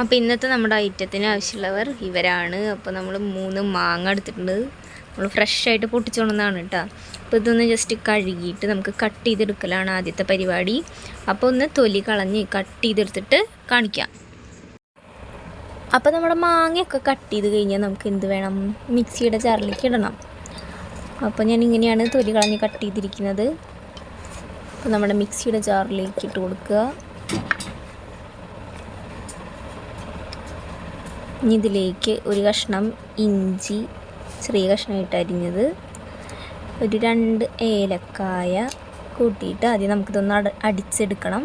അപ്പോൾ ഇന്നത്തെ നമ്മുടെ ഐറ്റത്തിന് ആവശ്യമുള്ളവർ ഇവരാണ്. അപ്പോൾ നമ്മൾ മൂന്ന് മാങ്ങ എടുത്തിട്ടുണ്ട്. നമ്മൾ ഫ്രഷ് ആയിട്ട് പൊട്ടിച്ചുകൊണ്ടെന്നാണ് കേട്ടോ. അപ്പോൾ ഇതൊന്ന് ജസ്റ്റ് കഴുകിയിട്ട് നമുക്ക് കട്ട് ചെയ്തെടുക്കലാണ് ആദ്യത്തെ പരിപാടി. അപ്പോൾ ഒന്ന് തൊലി കളഞ്ഞ് കട്ട് ചെയ്തെടുത്തിട്ട് കാണിക്കാം. അപ്പോൾ നമ്മുടെ മാങ്ങയൊക്കെ കട്ട് ചെയ്ത് കഴിഞ്ഞാൽ നമുക്ക് എന്ത് വേണം? മിക്സിയുടെ ചാറിലേക്ക് ഇടണം. അപ്പോൾ ഞാൻ ഇങ്ങനെയാണ് തൊലി കളഞ്ഞ് കട്ട് ചെയ്തിരിക്കുന്നത്. അപ്പോൾ നമ്മുടെ മിക്സിയുടെ ജാറിലേക്ക് ഇട്ട് കൊടുക്കുക. ഇനി ഇതിലേക്ക് ഒരു കഷ്ണം ഇഞ്ചി ചെറിയ കഷ്ണമായിട്ട് അരിഞ്ഞത്. ഒരു രണ്ട് ഏലക്കായ കൂട്ടിയിട്ട് ആദ്യം നമുക്കിതൊന്ന് അട അടിച്ചെടുക്കണം.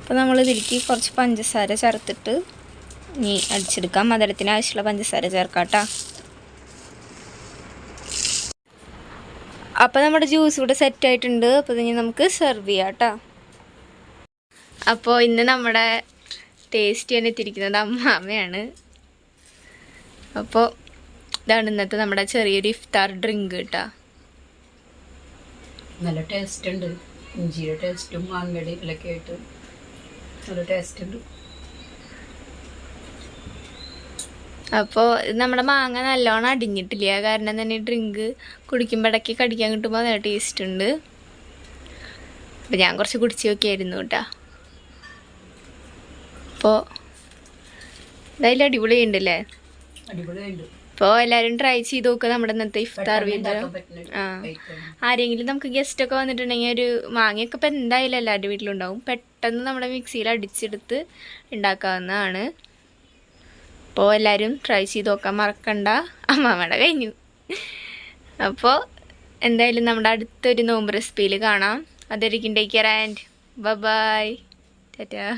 അപ്പോൾ നമ്മൾ ഇതിലേക്ക് കുറച്ച് പഞ്ചസാര ചേർത്തിട്ട് ഇനി അടിച്ചെടുക്കാം. മധുരത്തിന് ആവശ്യമുള്ള പഞ്ചസാര ചേർക്കാം കേട്ടോ അപ്പോൾ നമ്മുടെ ജ്യൂസ് ഇവിടെ സെറ്റ് ആയിട്ടുണ്ട്. അപ്പോൾ ഇനി നമുക്ക് സെർവ് ചെയ്യാം കേട്ടോ അപ്പോൾ ഇന്ന് നമ്മുടെ ടേസ്റ്റ് ചെയ്യാൻ എത്തിയിരിക്കുന്നത് അമ്മാമയാണ് അപ്പോൾ ഇതാണ് ഇന്നത്തെ നമ്മുടെ ചെറിയൊരു ഇഫ്താർ ഡ്രിങ്ക് കേട്ടോ നല്ല ടേസ്റ്റ് ഉണ്ട്. ഇഞ്ചിയുടെ ടേസ്റ്റും മാങ്ങയുടെ ഇതിലൊക്കെ ആയിട്ട് നല്ല ടേസ്റ്റ് ഉണ്ട്. അപ്പോൾ നമ്മുടെ മാങ്ങ നല്ലോണം അടിഞ്ഞിട്ടില്ല? കാരണം തന്നെ ഡ്രിങ്ക് കുടിക്കുമ്പോഴൊക്കെ കടിക്കാൻ കിട്ടുമ്പോൾ നല്ല ടേസ്റ്റ് ഉണ്ട്. അപ്പോൾ ഞാൻ കുറച്ച് കുടിച്ച് നോക്കിയായിരുന്നു കേട്ടോ. അപ്പോൾ എന്തായാലും അടിപൊളി ഉണ്ടല്ലേ അപ്പോൾ എല്ലാവരും ട്രൈ ചെയ്ത് നോക്കുക നമ്മുടെ ഇന്നത്തെ ഇഫ്താർ പറ്റുന്ന ആ. ആരെങ്കിലും നമുക്ക് ഗസ്റ്റ് ഒക്കെ വന്നിട്ടുണ്ടെങ്കിൽ ഒരു മാങ്ങയൊക്കെ ഇപ്പം എന്തായാലും എല്ലാവരുടെ വീട്ടിലുണ്ടാവും പെട്ടെന്ന് നമ്മുടെ മിക്സിയിൽ അടിച്ചെടുത്ത് ഉണ്ടാക്കാവുന്നതാണ്. അപ്പോൾ എല്ലാവരും ട്രൈ ചെയ്ത് നോക്കാൻ മറക്കണ്ട. അമ്മാമ്മയുടെ കഴിഞ്ഞു. അപ്പോൾ എന്തായാലും നമ്മുടെ അടുത്തൊരു നോമ്പ് റെസിപ്പിയിൽ കാണാം. അതൊരിക്കും take care and bye Tata.